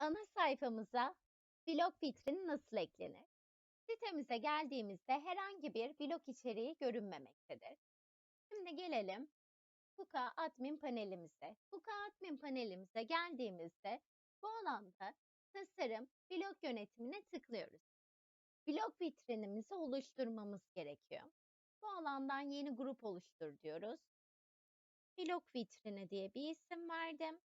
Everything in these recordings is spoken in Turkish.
Ana sayfamıza blog vitrini nasıl eklenir? Sitemize geldiğimizde herhangi bir blog içeriği görünmemektedir. Şimdi gelelim Kuka admin panelimize. Kuka admin panelimize geldiğimizde bu alanda tasarım blog yönetimine tıklıyoruz. Blog vitrinimizi oluşturmamız gerekiyor. Bu alandan yeni grup oluştur diyoruz. Blog vitrini diye bir isim verdim.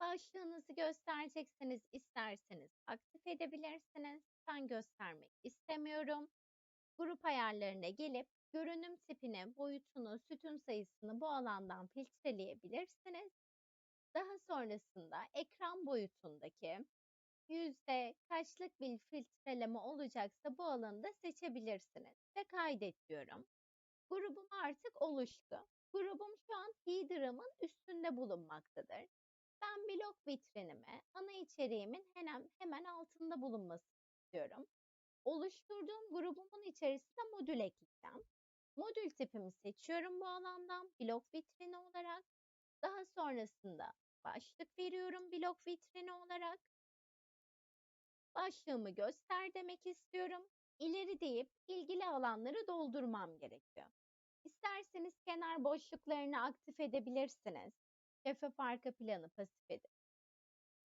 Başlığınızı göstereceksiniz, isterseniz aktif edebilirsiniz. Ben göstermek istemiyorum. Grup ayarlarına gelip görünüm tipini, boyutunu, sütun sayısını bu alandan filtreleyebilirsiniz. Daha sonrasında ekran boyutundaki yüzde kaçlık bir filtreleme olacaksa bu alanı da seçebilirsiniz. Ve kaydet diyorum. Grubum artık oluştu. Grubum şu an Header'ımın üstünde bulunmaktadır. Ben blog vitrinime ana içeriğimin hemen, hemen altında bulunmasını istiyorum. Oluşturduğum grubumun içerisine modül ekleyeceğim. Modül tipimi seçiyorum bu alandan blog vitrini olarak. Daha sonrasında başlık veriyorum blog vitrini olarak. Başlığımı göster demek istiyorum. İleri deyip ilgili alanları doldurmam gerekiyor. İsterseniz kenar boşluklarını aktif edebilirsiniz. Şeffaf arka planı pasif edin.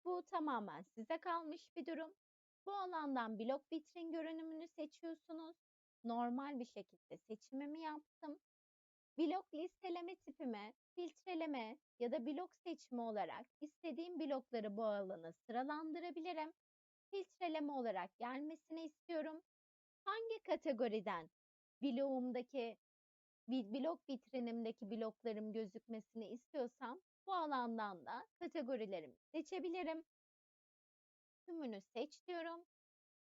Bu tamamen size kalmış bir durum. Bu alandan blok vitrin görünümünü seçiyorsunuz. Normal bir şekilde seçimimi yaptım. Blok listeleme tipime, filtreleme ya da blok seçimi olarak istediğim blokları bu alana sıralandırabilirim. Filtreleme olarak gelmesini istiyorum. Hangi kategoriden bloğumdaki blok vitrinimdeki bloklarım gözükmesini istiyorsam bu alandan da kategorilerimi seçebilirim. Tümünü seç diyorum.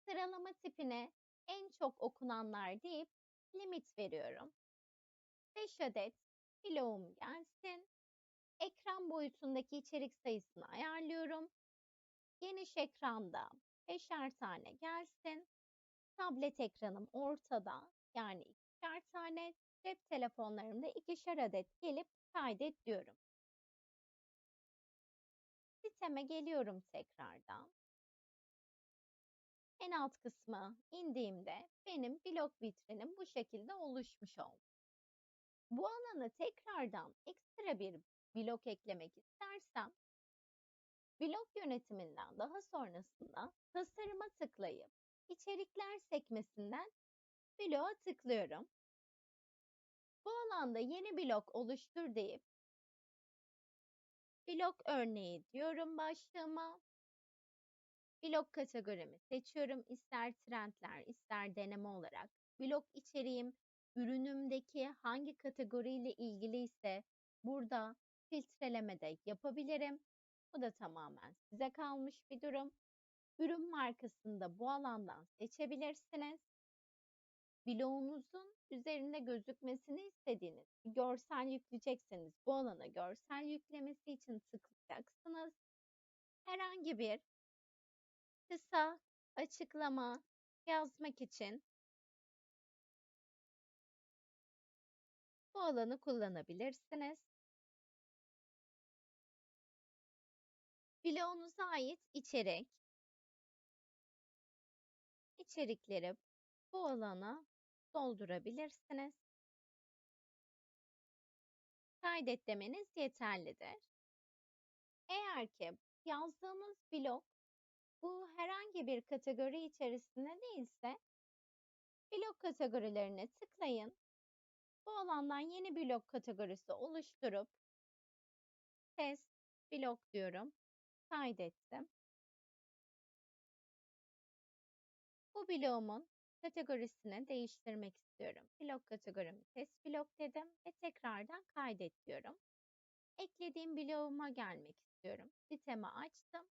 Sıralama tipine en çok okunanlar deyip limit veriyorum. 5 adet bloğum gelsin. Ekran boyutundaki içerik sayısını ayarlıyorum. Geniş ekranda 5'er tane gelsin. Tablet ekranım ortada yani ikişer tane. Cep telefonlarımda ikişer adet gelip kaydet diyorum. Siteme geliyorum tekrardan. En alt kısmı indiğimde benim blog vitrinim bu şekilde oluşmuş oldu. Bu alana tekrardan ekstra bir blok eklemek istersem blok yönetiminden daha sonrasında tasarıma tıklayıp içerikler sekmesinden bloğa tıklıyorum. Bu alanda yeni blok oluştur deyip blok örneği diyorum başlığıma. Blok kategorimi seçiyorum. İster trendler, ister deneme olarak. Blok içeriğim ürünümdeki hangi kategoriyle ilgili ise burada filtreleme de yapabilirim. Bu da tamamen size kalmış bir durum. Ürün markasını da bu alandan seçebilirsiniz bloğunuzun üzerinde gözükmesini istediğiniz görsel yükleyecekseniz bu alana görsel yüklemesi için tıklayacaksınız. Herhangi bir kısa açıklama yazmak için bu alanı kullanabilirsiniz. Bloğunuza ait içerik, içerikleri bu alana doldurabilirsiniz. Kaydet demeniz yeterlidir. Eğer ki yazdığınız blok bu herhangi bir kategori içerisinde değilse blok kategorilerine tıklayın. Bu alandan yeni blok kategorisi oluşturup test blok diyorum. Kaydettim. Bu bloğumun kategorisini değiştirmek istiyorum. Blok kategorimi test blok dedim ve tekrardan kaydet diyorum. Eklediğim bloğuma gelmek istiyorum. Sitemi açtım.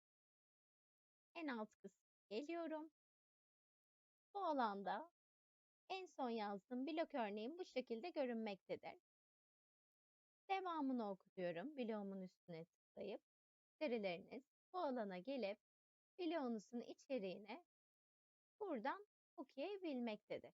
En alt kısmı geliyorum. Bu alanda en son yazdığım blok örneğim bu şekilde görünmektedir. Devamını okutuyorum. Bloğumun üstüne tıklayıp serileriniz bu alana gelip bloğunuzun içeriğine buradan okuyabilmektedir.